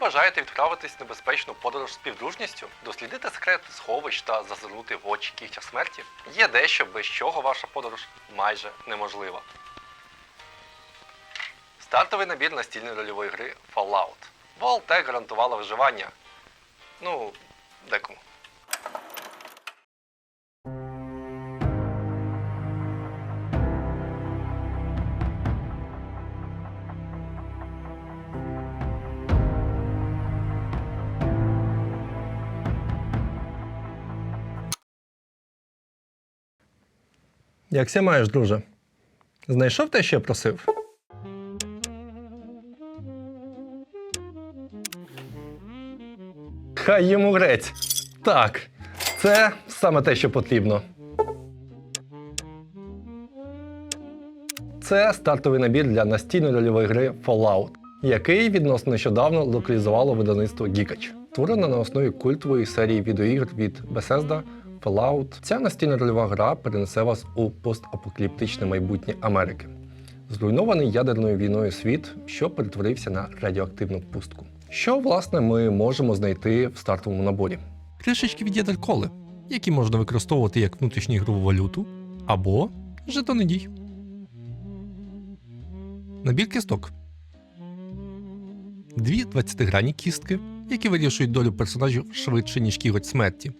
бажаєте відправитись в небезпечну подорож з співдружністю, дослідити секрет сховищ та зазирнути в очі кігтя смерті, є дещо, без чого ваша подорож майже неможлива. Стартовий набір настільної рольової гри Fallout. Волте гарантувала виживання. Ну, декому. Якся маєш, друже? Знайшов те, що я просив? Хай йому грець. Так, це саме те, що потрібно. Це стартовий набір для настільної рольової гри Fallout, який відносно нещодавно локалізувало видавництво Geekage. Створена на основі культової серії відеоігр від Bethesda Fallout. Ця настільна рольова гра перенесе вас у постапокаліптичне майбутнє Америки. Зруйнований ядерною війною світ, що перетворився на радіоактивну пустку. Що, власне, ми можемо знайти в стартовому наборі? кришечки від ядер коли, які можна використовувати як внутрішню ігрову валюту або жетони дій. Набір кісток. Дві 20-гранні кістки, які вирішують долю персонажів швидше, ніж кіготь смерті.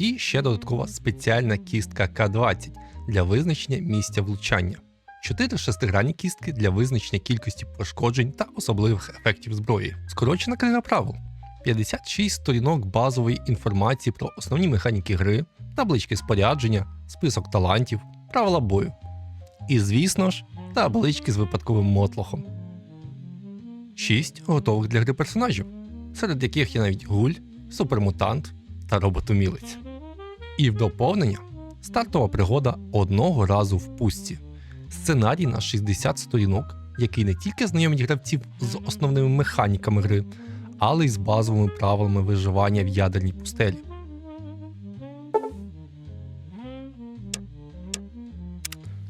І ще додаткова спеціальна кістка К-20 для визначення місця влучання. Чотири шестигранні кістки для визначення кількості пошкоджень та особливих ефектів зброї. Скорочена книга правил. 56 сторінок базової інформації про основні механіки гри, таблички спорядження, список талантів, правила бою. І, звісно ж, таблички з випадковим мотлохом. 6 готових для гри персонажів, серед яких є навіть гуль, супермутант та робот-умілець. І в доповнення стартова пригода одного разу в пустці. Сценарій на 60 сторінок, який не тільки знайомить гравців з основними механіками гри, але й з базовими правилами виживання в ядерній пустелі.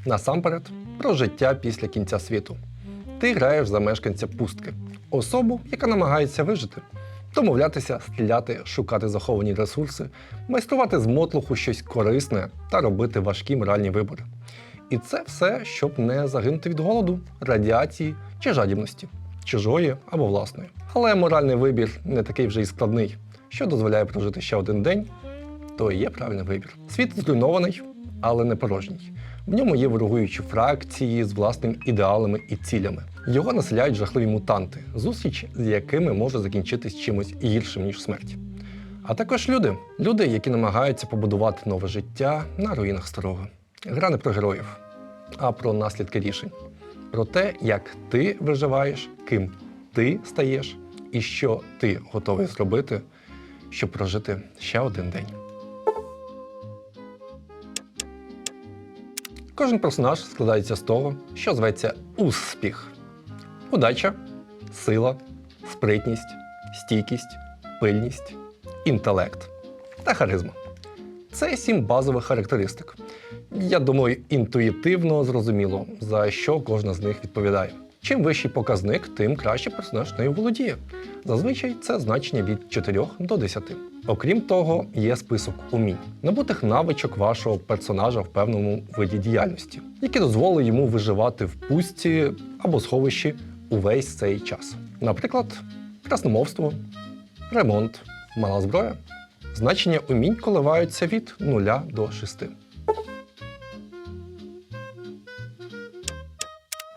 Насамперед, про життя після кінця світу. Ти граєш за мешканця пустки, особу, яка намагається вижити, домовлятися, стріляти, шукати заховані ресурси, майструвати з мотлуху щось корисне та робити важкі моральні вибори. І це все, щоб не загинути від голоду, радіації чи жадібності, чужої або власної. Але моральний вибір не такий вже й складний, що дозволяє прожити ще один день, то і є правильний вибір. Світ зруйнований, але не порожній. В ньому є ворогуючі фракції з власними ідеалами і цілями. Його населяють жахливі мутанти, зустріч з якими може закінчитись чимось гіршим, ніж смерть. А також люди, люди, які намагаються побудувати нове життя на руїнах старого. Гра не про героїв, а про наслідки рішень, про те, як ти виживаєш, ким ти стаєш і що ти готовий зробити, щоб прожити ще один день. Кожен персонаж складається з того, що зветься успіх: удача, сила, спритність, стійкість, пильність, інтелект та харизма. Це сім базових характеристик. Я думаю, інтуїтивно зрозуміло, за що кожна з них відповідає. Чим вищий показник, тим краще персонаж нею володіє. Зазвичай це значення від 4 до 10. Окрім того, є список умінь, набутих навичок вашого персонажа в певному виді діяльності, які дозволили йому виживати в пустці або сховищі увесь цей час. Наприклад, красномовство, ремонт, мала зброя. Значення умінь коливаються від 0 до 6.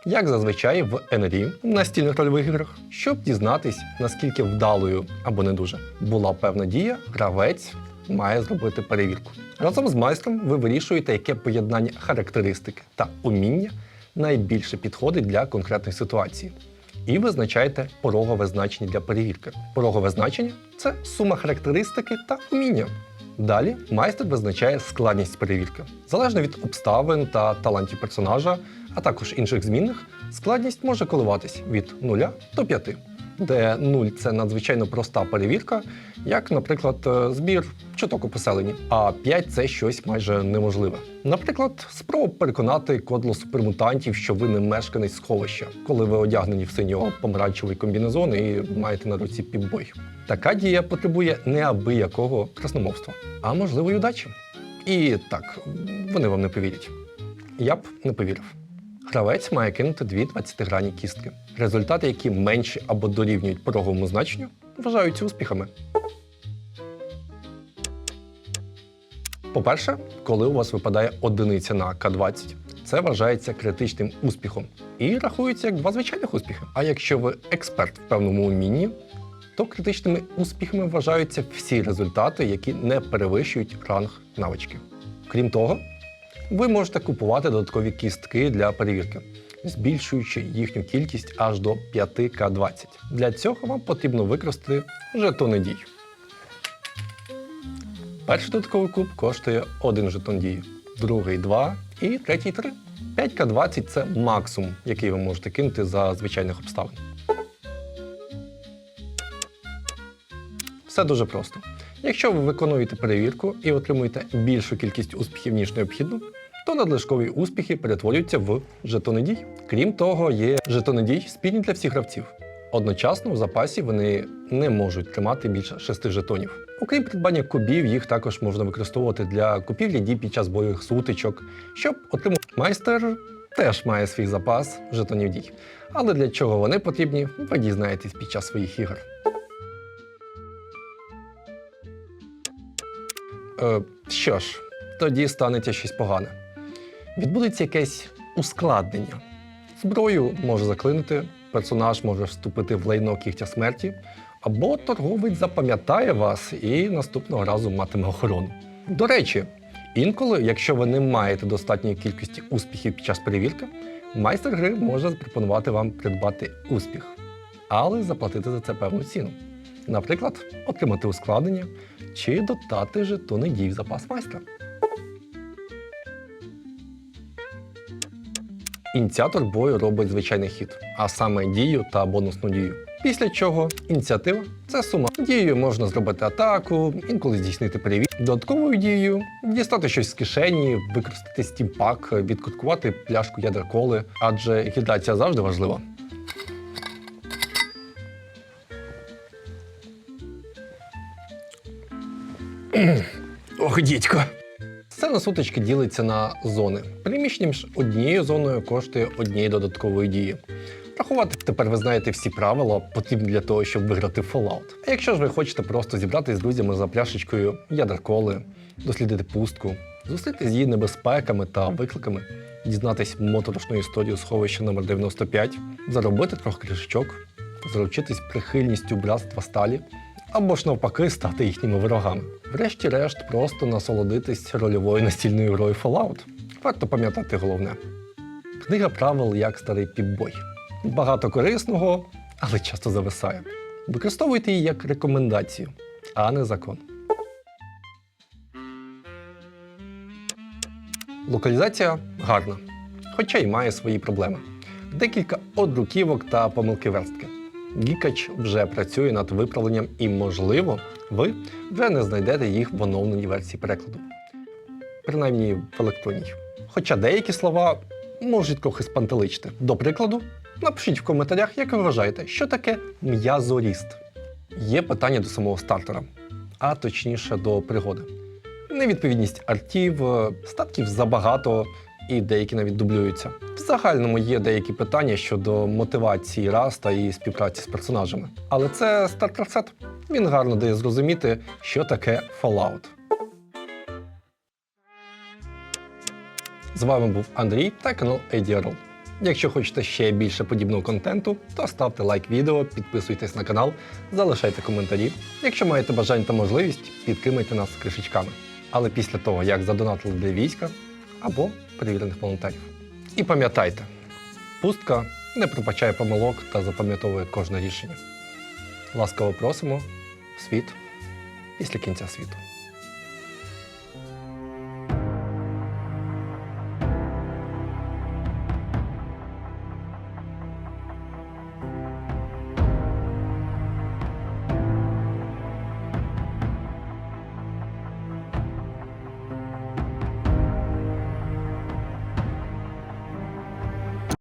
Як зазвичай в НРІ настільних рольових іграх, щоб дізнатись, наскільки вдалою або не дуже була певна дія, гравець має зробити перевірку. Разом з майстром ви вирішуєте, яке поєднання характеристики та уміння найбільше підходить для конкретної ситуації. І визначаєте порогове значення для перевірки. Порогове значення це сума характеристики та уміння. Далі майстер визначає складність перевірки. Залежно від обставин та талантів персонажа, а також інших змінних, складність може коливатись від 0 до 5. Де 0 це надзвичайно проста перевірка, як, наприклад, е, збір чуток у поселенні, а 5 це щось майже неможливе. Наприклад, спроба переконати кодло супермутантів, що ви не мешканець сховища, коли ви одягнені в синьо-помаранчевий комбінезон і маєте на руці піпбой. Така дія потребує неабиякого красномовства, а можливо удачі. І так, вони вам не повірять. Я б не повірив. Гравець має кинути дві 20-гранні кістки. Результати, які менші або дорівнюють пороговому значенню, вважаються успіхами. По-перше, коли у вас випадає одиниця на К20, це вважається критичним успіхом і рахується як два звичайних успіхи. А якщо ви експерт в певному умінні, то критичними успіхами вважаються всі результати, які не перевищують ранг навички. Крім того, ви можете купувати додаткові кістки для перевірки, збільшуючи їхню кількість аж до 5К20. Для цього вам потрібно використати жетони дій. Перший додатковий куб коштує 1 жетон дії, другий 2 і третій 3. 5К20 це максимум, який ви можете кинути за звичайних обставин. Все дуже просто. Якщо ви виконуєте перевірку і отримуєте більшу кількість успіхів, ніж необхідно, то надлишкові успіхи перетворюються в жетони дій. Крім того, є жетони дій спільні для всіх гравців. Одночасно в запасі вони не можуть тримати більше шести жетонів. Окрім придбання кубів, їх також можна використовувати для купівлі дій під час бойових сутичок, щоб отримати майстер. Теж має свій запас жетонів дій. Але для чого вони потрібні, ви дізнаєтесь під час своїх ігор. Е, що ж, тоді станеться щось погане. Відбудеться якесь ускладнення. Зброю може заклинити, персонаж може вступити в лайно кігтя смерті, або торговець запам'ятає вас і наступного разу матиме охорону. До речі, інколи, якщо ви не маєте достатньої кількості успіхів під час перевірки, майстер гри може запропонувати вам придбати успіх, але заплатити за це певну ціну. Наприклад, отримати ускладнення чи додати жетони дій в запас майстра. Ініціатор бою робить звичайний хід, а саме дію та бонусну дію. Після чого ініціатива це сума. Дією можна зробити атаку, інколи здійснити перевірку. Додатковою дією дістати щось з кишені, використати стімпак, відкуткувати пляшку ядер коли, адже гідрація завжди важлива. Ох, дідько. Сцена сутички ділиться на зони. Приміщення між однією зоною коштує однієї додаткової дії. Рахувати тепер ви знаєте всі правила, потрібні для того, щоб виграти Fallout. А якщо ж ви хочете просто зібратися з друзями за пляшечкою ядер коли, дослідити пустку, зустріти з її небезпеками та викликами, дізнатись моторошну історію сховища номер 95 заробити трохи кришечок, заручитись прихильністю братства сталі, або ж навпаки стати їхніми ворогами. Врешті-решт, просто насолодитись рольовою настільною грою Fallout. Варто пам'ятати головне. Книга правил як старий піпбой. Багато корисного, але часто зависає. Використовуйте її як рекомендацію, а не закон. Локалізація гарна, хоча й має свої проблеми. Декілька одруківок та помилки верстки. Гікач вже працює над виправленням і, можливо, ви вже не знайдете їх в оновленій версії перекладу. Принаймні в електронній. Хоча деякі слова можуть трохи спантеличити. До прикладу, напишіть в коментарях, як ви вважаєте, що таке м'язоріст. Є питання до самого стартера, а точніше до пригоди. Невідповідність артів, е, статків забагато і деякі навіть дублюються. В загальному є деякі питання щодо мотивації Раста і співпраці з персонажами. Але це стартер-сет. Він гарно дає зрозуміти, що таке Fallout. З вами був Андрій та канал ADRL. Якщо хочете ще більше подібного контенту, то ставте лайк відео, підписуйтесь на канал, залишайте коментарі. Якщо маєте бажання та можливість, підтримайте нас кришечками. Але після того, як задонатили для війська або перевірених волонтерів. І пам'ятайте, пустка не пробачає помилок та запам'ятовує кожне рішення. Ласкаво просимо в світ після кінця світу.